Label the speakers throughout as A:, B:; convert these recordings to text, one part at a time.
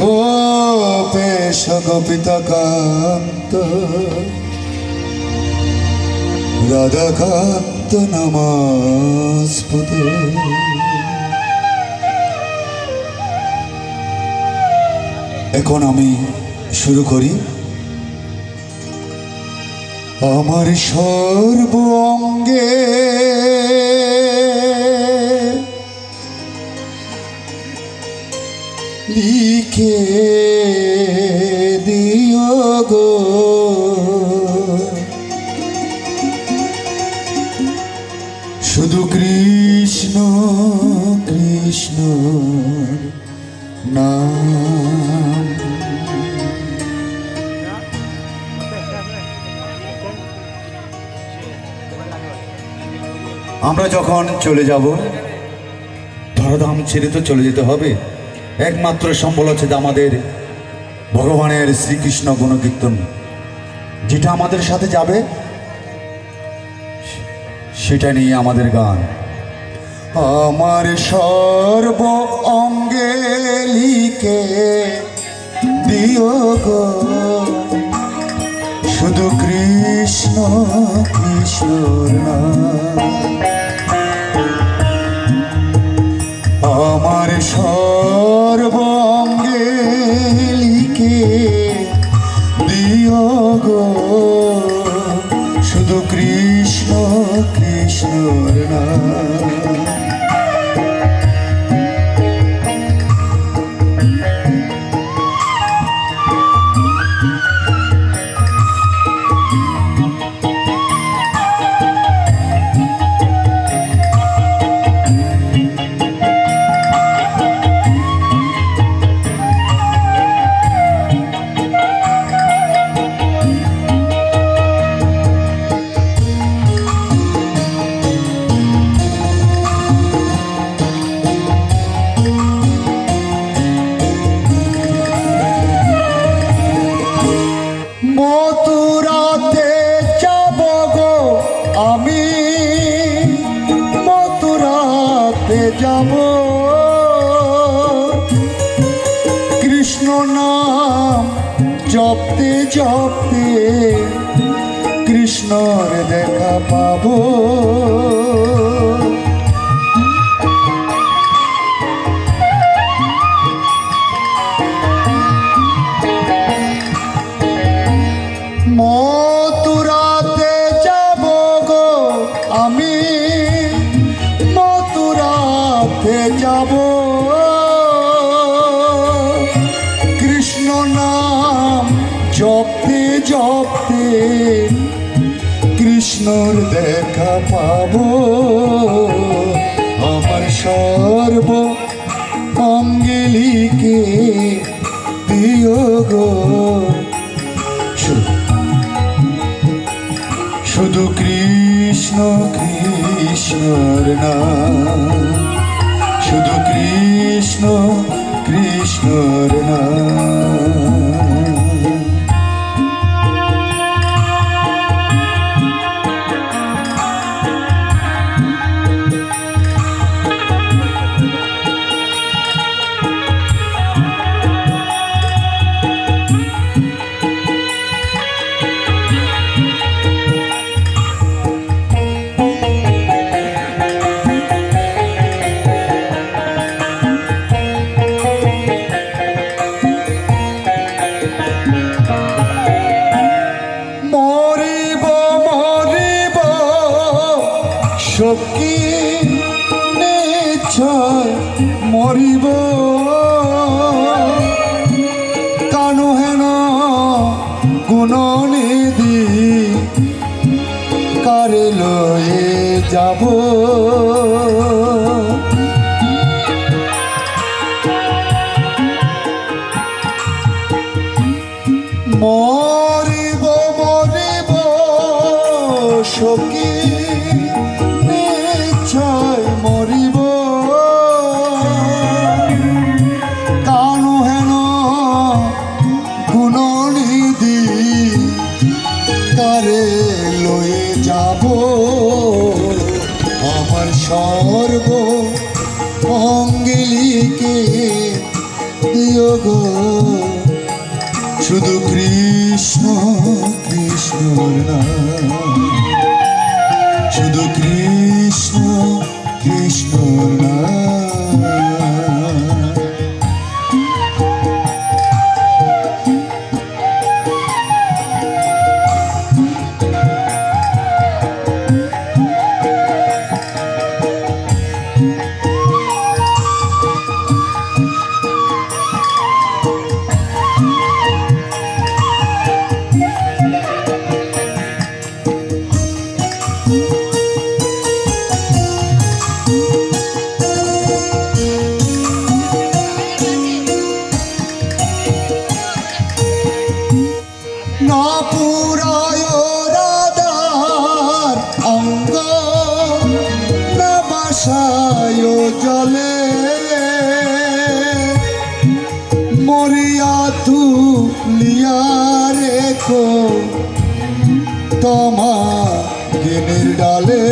A: গোপেশ কান্ত রাধাকান্ত নমস্পতি এখন আমি শুরু করি। আমার সর্ব অঙ্গে লিখে দিও গো। শুধু কৃষ্ণ কৃষ্ণ নাম। আমরা যখন চলে যাব, ধরাধাম ছেড়ে তো চলে যেতে হবে। একমাত্র সম্বল হচ্ছে যে আমাদের ভগবানের শ্রীকৃষ্ণ গুণকীর্তন। যেটা আমাদের সাথে যাবে, সেটা নিয়ে আমাদের গান। আমার সর্ব অঙ্গে লিখে শুধু কৃষ্ণ নাম আমার সর্ব দিও গো শুধু কৃষ্ণ কৃষ্ণর নাম। জপতে জপতে কৃষ্ণর দেখা পাবো। মথুরাতে যাব গো আমি যাব জপতে কৃষ্ণর দেখা পাবো। আমার সর্ব অঙ্গলিকে দিও গো। শুধু কৃষ্ণ, কৃষ্ণর নাম শুধু কৃষ্ণ, কৃষ্ণর নাম গুণনিধি কারে লয়ে যাব? সর্ব অঙ্গলিকে দিও গো। শুধু কৃষ্ণ কৃষ্ণর নাম। শুধু কৃষ্ণ কৃষ্ণর না পুরায় রাধার অঙ্গ না জলে। মরিয়া তুলিয়া রেখো তোমা গিনির ডালে।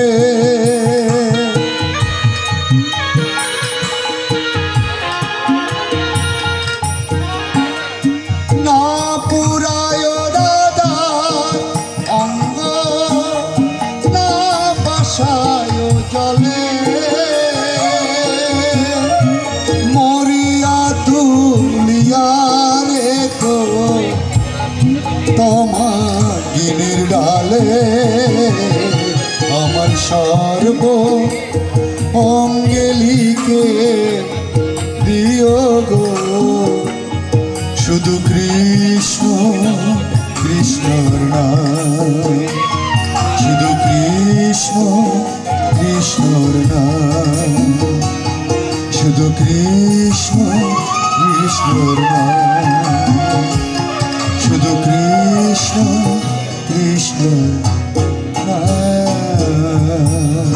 A: রেখো তোমার গিনির ডালে আমার সর্ব অঙ্গেলিকে দিও গো। শুধু কৃষ্ণ, কৃষ্ণর নাম শুধু কৃষ্ণ